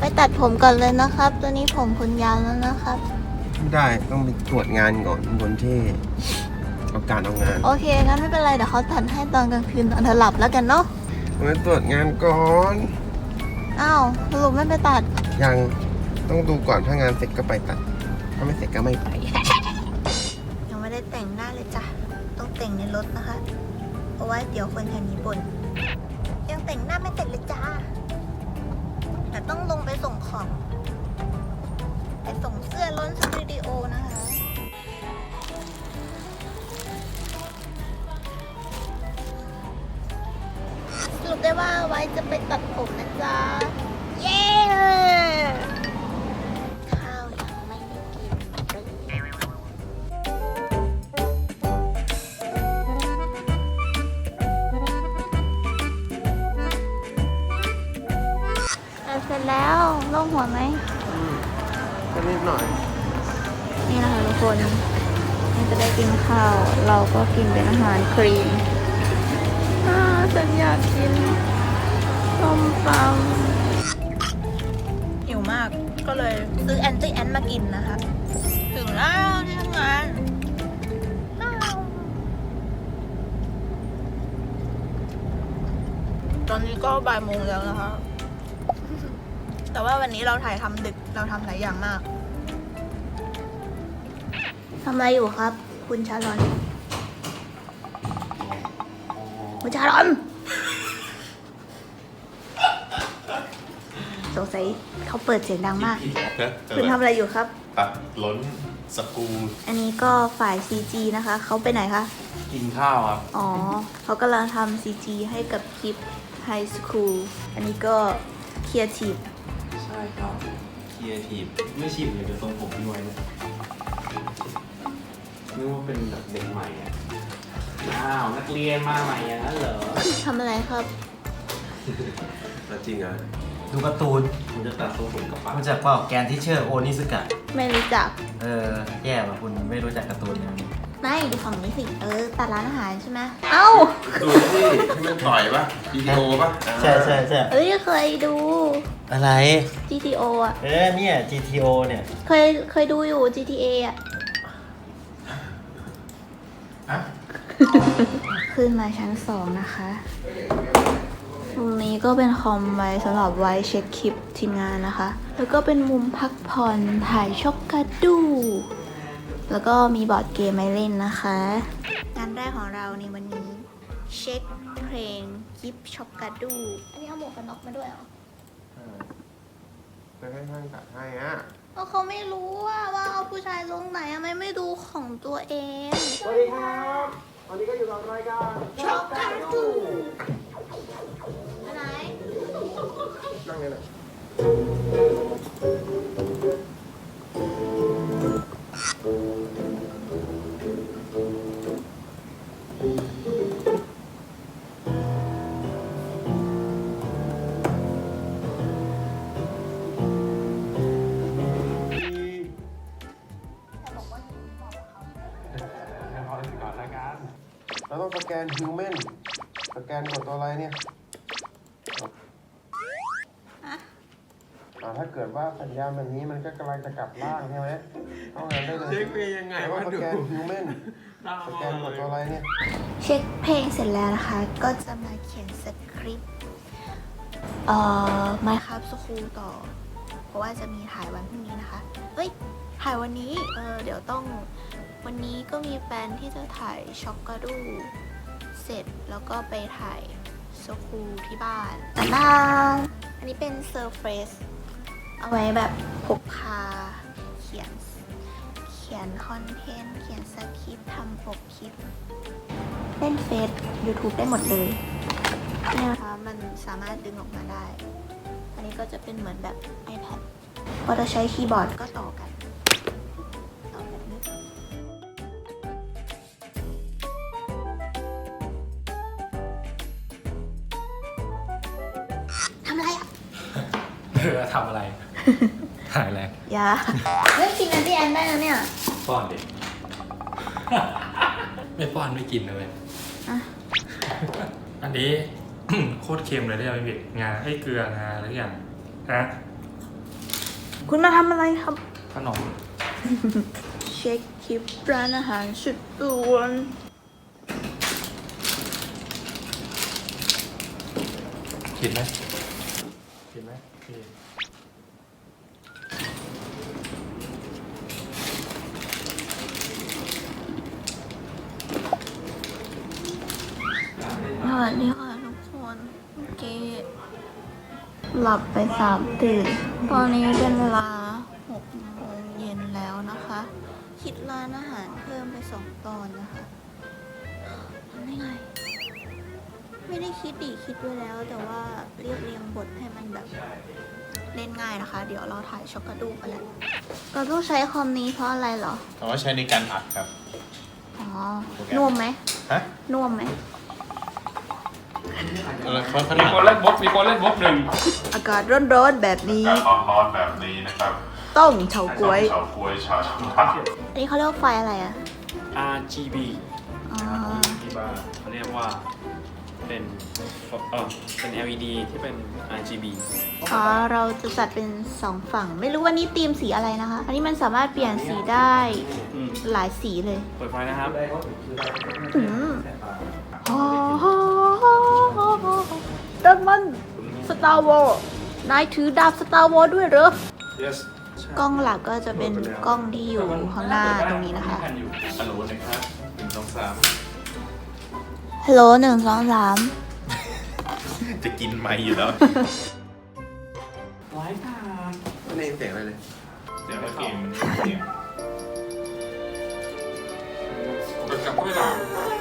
ไปตัดผมก่อนเลยนะครับตอนนี้ผมคุณยาวแล้วนะครับ ไม่ได้ต้องไปตรวจงานก่อนบนที่เอาการเอางานโอเคงั้นไม่เป็นไรเดี๋ยวเขาตัดให้ตอนกลางคืนตอนเธอหลับแล้วกันเนาะไปตรวจงานก่อนอ้าวสรุปไม่ไปตัดยังต้องดูก่อนถ้างานเสร็จก็ไปตัด ถ้าไม่เสร็จก็ไม่ไป ยังไม่ได้แต่งหน้าเลยจ้ะต้องแต่งในรถนะคะเพราะว่าเดี๋ยวคนแถวนี้บ่นยังแต่งหน้าไม่เสร็จเลยจ้าแต้องลงไปส่งของ ไปส่งเสื้อล้นสตูดิโอนะคะสรุปได้ว่าไว้จะไปตัดผมนะจ๊ะ อะเสร็จแล้วโล่งหัวไหมก็นิดหน่อย นี่นะคะทุกคนนี่จะได้กินข้าว เราก็กินเป็นอาหารครีมอ่าฉันอยากกินส้มตำหิวมากก็เลยซื้อแอนตี้แอนมากินนะคะ ถึงแล้วที่ทำงานตอนนี้ก็บ่ายโมงแล้วนะคะ แต่ว่าวันนี้เราถ่ายทำดึกเราทำหลายอย่างมากทำอะไรอยู่ครับ คุณชาลอน คุณชาลอน สงสัยเขาเปิดเสียงดังมาก คุณทำอะไรอยู่ครับ ตัดล้นสกรูอันนี้ก็ฝ่าย CG นะคะ เขาไปไหนคะ กินข้าวครับ อ๋อ เขากำลังทำ CG ให้กับคลิป High School อันนี้ก็ Creative ใช่ครับครีเอทีฟไม่ชิมเลยเดี๋ยวทรงผมพี่ไว้เนี่ยนึกว่าเป็นแบบเด็กใหม่อะอ้าวนักเรียนมาใหม่อย่างนั้นเหรอทำอะไรครับ แล้วจริงอะดูการ์ตูนคุณจะตัดทรงผมกับปากรู้จักเปล่าแกนที่เชอร์โอนิสกะ ไม่รู้จัก เออ แย่ว่ะคุณไม่รู้จักการ์ตูนเนี่ย ไม่ดูฝั่งนี้สิ เออ ตัดร้านอาหารใช่ไหมเอ้า ดูที่ที่มันต่อยปะวิดีโอปะใช่ใช่ใช่เอ้ยเคยดู อะไร GTO อะ เออเนี่ย GTO เนี่ยเคยเคยดูอยู่ GTA อะ อะขึ้นมาชั้นสองนะคะตรงนี้ก็เป็นคอมไว้สำหรับไว้เช็คคลิปทีมงานนะคะ แล้วก็เป็นมุมพักผ่อนถ่ายช็อกกาดู แล้วก็มีบอร์ดเกมให้เล่นนะคะ งานแรกของเราในวันนี้เช็คเพลงกิฟช็อกกาดูอันนี้เอาหมวกกันน็อกมาด้วยเหรอไปให้ช่างตัดให้อะเพราะเขาไม่รู้ว่าว่าเอาผู้ชายลงไหนอะไม่ไม่ดูของตัวเอง สวัสดีครับ วันนี้ก็อยู่กับรายการช็อกกาดูไหนนั่งเลยนะ เราต้องสแกนฮิวแมนสแกนกดตัวอะไรเนี่ยอ่าถ้าเกิดว่าสัญญาณแบบนี้มันก็กำลังจะกลับล่างใช่ไหมต้องงานได้เลยเช็คเป็นยังไงแล้ววะก็สดูแกนฮิวแมนสแกนกดตัวอะไรเนี่ย เช็คเพลงเสร็จแล้วนะคะ ก็จะมาเขียนสคริปต์เอ่อมาครับสคูลต่อ เพราะว่าจะมีถ่ายวันพรุ่งนี้นะคะเฮ้ย ถ่ายวันนี้ เออเดี๋ยวต้อง วันนี้ก็มีแปลนที่จะถ่ายช็อกกาดูเสร็จแล้วก็ไปถ่ายสคูลที่บ้านตาดาอันนี้เป็นเซอร์เฟสเอาไว้แบบพกพาเขียน เขียนคอนเทนต์ เขียนสคริปต์ทำปกคลิป เล่นเฟซ YouTube ได้หมดเลยเนี่ยนะคะมันสามารถดึงออกมาได้ อันนี้ก็จะเป็นเหมือนแบบ iPad พอเราใช้คีย์บอร์ดก็ต่อกัน เออทำอะไร ถ่ายอะไรอย่าเฮ้ยกินอันที่แอนได้แล้วเนี่ยป้อนเด็ก ไม่ป้อนไม่กินเลย อะอันนี้ โคตรเค็มเลยที่เราไม่ผิดงาไอ้เกลืองาอะไรทุกอย่างนะคุณมาทำอะไรครับ ขนมเช็คคลิปร้านอาหารสุดด่วนกินไหมกินไหมกิน สวัสดีค่ะทุกคนเมื่อกี้ห ลับไปสามตื่น ตอนนี้เป็นเวลาหกโมงเย็นแล้วนะคะ คิดร้านอาหารเพิ่มไปสองตอนนะคะทำได้ไง ไม่ได้คิดดีคิดไว้แล้ว แต่ว่าเรียบเรียงบทให้มันแบบเล่นง่ายนะคะ เดี๋ยวเราถ่ายช็อกกระดูกไปแล้วเราต้องใช้คอมนี้เพราะอะไรเหรอเพราะว่าใช้ในการอัดครับ อ๋อ นุ่มไหมฮะนุ่มไหม อะไรเขาเขามีคนเล่นบล็อกมีคนเล่นบล็อกหนึ่งอากาศร้อนๆแบบนี้ การร้อนๆแบบนี้นะครับต้องเฉาก๊วย เฉาก๊วยชาชูท่าอันนี้เขาเรียกว่าไฟอะไรอะ RGB อ๋อ ที่บ้านเขาเรียกว่าเป็นเออเป็น LED ที่เป็น RGB อ๋อ เราจะจัดเป็นสองฝั่ง ไม่รู้ว่านี่ธีมสีอะไรนะคะ อันนี้มันสามารถเปลี่ยนสีได้อืมหลายสีเลย เปิดไฟนะครับ อืมฮ่าฮ่าฮ่าฮ่าฮ่า ดันมันสตาร์วอลนายถือดาบสตาร์วอลด้วยเหรอ yes กล้องหลักก็จะเป็นกล้องที่อยู่ข้างหน้าตรงนี้นะคะ ฮัลโหลนะครับหนึ่งสองสามฮัลโหลหนึ่งสองสามจะกินไม้อยู่แล้วไว้ค่ะไม่ได้ยินเสียงอะไรเลย เดี๋ยวเกมมันเสียงกดกลับเข้าไปหลัง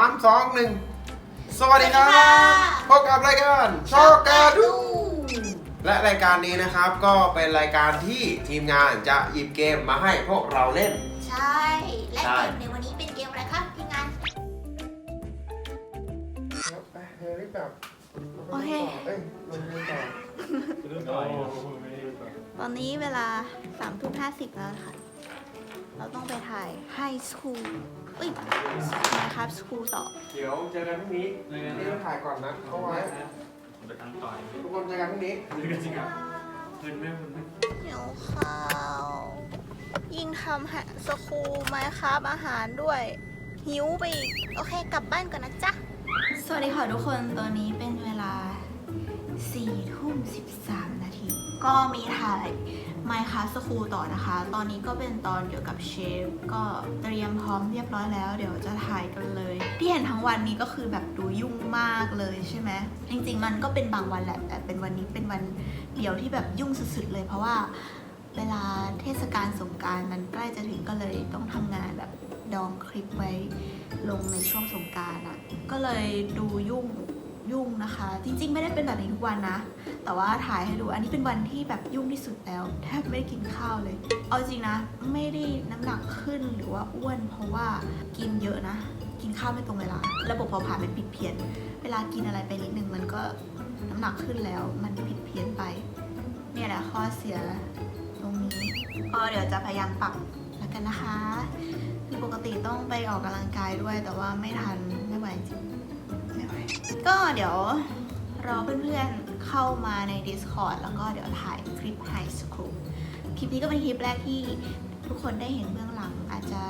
ามสองหนึ่งสวัสดีครับพบกับรายการชอกกาดูและรายการนี้นะครับก็เป็นรายการที่ทีมงานจะหยิบเกมมาให้พวกเราเล่น ใช่ และใช่เกมในวันนี้เป็นเกมอะไรครับทีมงาน โอเค ตอนนี้เวลาสามทุ่มห้าสิบแล้วนะคะเราต้องไปถ่ายไฮสคูล เอ้ยนะครับสคูลต่อเดี๋ยวเจอกันพรุ่งนี้นี่ต้องถ่ายก่อนนะเข้าไว้ไปตั้งต่อยทุกคนเจอกันพรุ่งนี้นี่ก็จริงอะเงินไม่มันไม่เดี๋ยวข้าว ยิ่งทำฮะสคูลไมครับอาหารด้วย หิวไปอีก โอเค กลับบ้านก่อนนะจ๊ะ สวัสดีค่ะทุกคนตอนนี้เป็นเวลา4ทุ่ม13 นาที ก็มีถ่าย Minecraft School ต่อนะคะ ตอนนี้ก็เป็นตอนเกี่ยวกับเชฟก็เตรียมพร้อมเรียบร้อยแล้ว เดี๋ยวจะถ่ายกันเลย ที่เห็นทั้งวันนี้ก็คือแบบดูยุ่งมากเลยใช่ไหมจริงๆ มันก็เป็นบางวันแหละแต่เป็นวันนี้เป็นวันเดียวที่แบบยุ่งสุดๆเลย เพราะว่าเวลาเทศกาลสงการมันใกล้จะถึงก็เลยต้องทำงานแบบดองคลิปไว้ลงในช่วงสงการอะก็เลยดูยุ่ง ยุ่งนะคะ จริง ๆ ไม่ได้เป็นแบบนี้ทุกวันนะ แต่ว่าถ่ายให้ดู อันนี้เป็นวันที่แบบยุ่งที่สุดแล้ว แทบไม่ได้กินข้าวเลย เอาจริงนะ ไม่ได้น้ำหนักขึ้นหรือว่าอ้วน เพราะว่ากินเยอะนะ กินข้าวไม่ตรงเวลา ระบบเผาผลาญมันผิดเพี้ยน เวลากินอะไรไปนิดนึงมันก็น้ำหนักขึ้นแล้ว มันผิดเพี้ยนไป เนี่ยแหละข้อเสียตรงนี้ก็เดี๋ยวจะพยายามปรับแล้วกันนะคะ คือปกติต้องไปออกกำลังกายด้วย แต่ว่าไม่ทันไม่ไหวจริง ก็เดี๋ยวรอเพื่อนๆเข้ามาใน Discord แล้วก็เดี๋ยวถ่ายคลิป High School คลิปนี้ก็เป็นคลิปแรกที่ทุกคนได้เห็นเบื้องหลังอาจจะ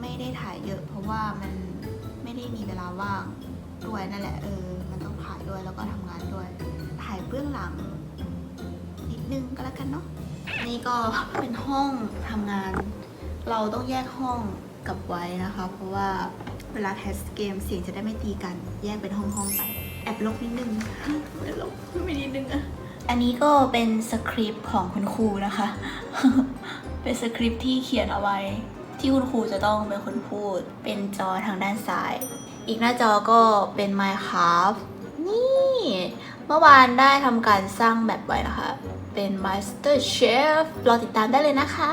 ไม่ได้ถ่ายเยอะเพราะว่ามันไม่ได้มีเวลาว่างด้วยนั่นแหละเออ มันต้องถ่ายด้วยแล้วก็ทำงานด้วย ถ่ายเบื้องหลังนิดนึงก็แล้วกันเนาะนี่ก็เป็นห้องทำงาน เราต้องแยกห้องกับไว้นะคะ เพราะว่า เวลาแคสเกมเสียงจะได้ไม่ตีกัน แยกเป็นห้องๆไป แอบลกนิดนึงไม่ลกไม่นิดนึงอะอันนี้ก็เป็นสคริปต์ของคุณครูนะคะ เป็นสคริปต์ที่เขียนเอาไว้ ที่คุณครูจะต้องเป็นคนพูด เป็นจอทางด้านซ้าย อีกหน้าจอก็เป็น Minecraft นี่เมื่อวานได้ทำการสร้างแบบไว้นะคะ เป็น Master Chef รอติดตามได้เลยนะคะ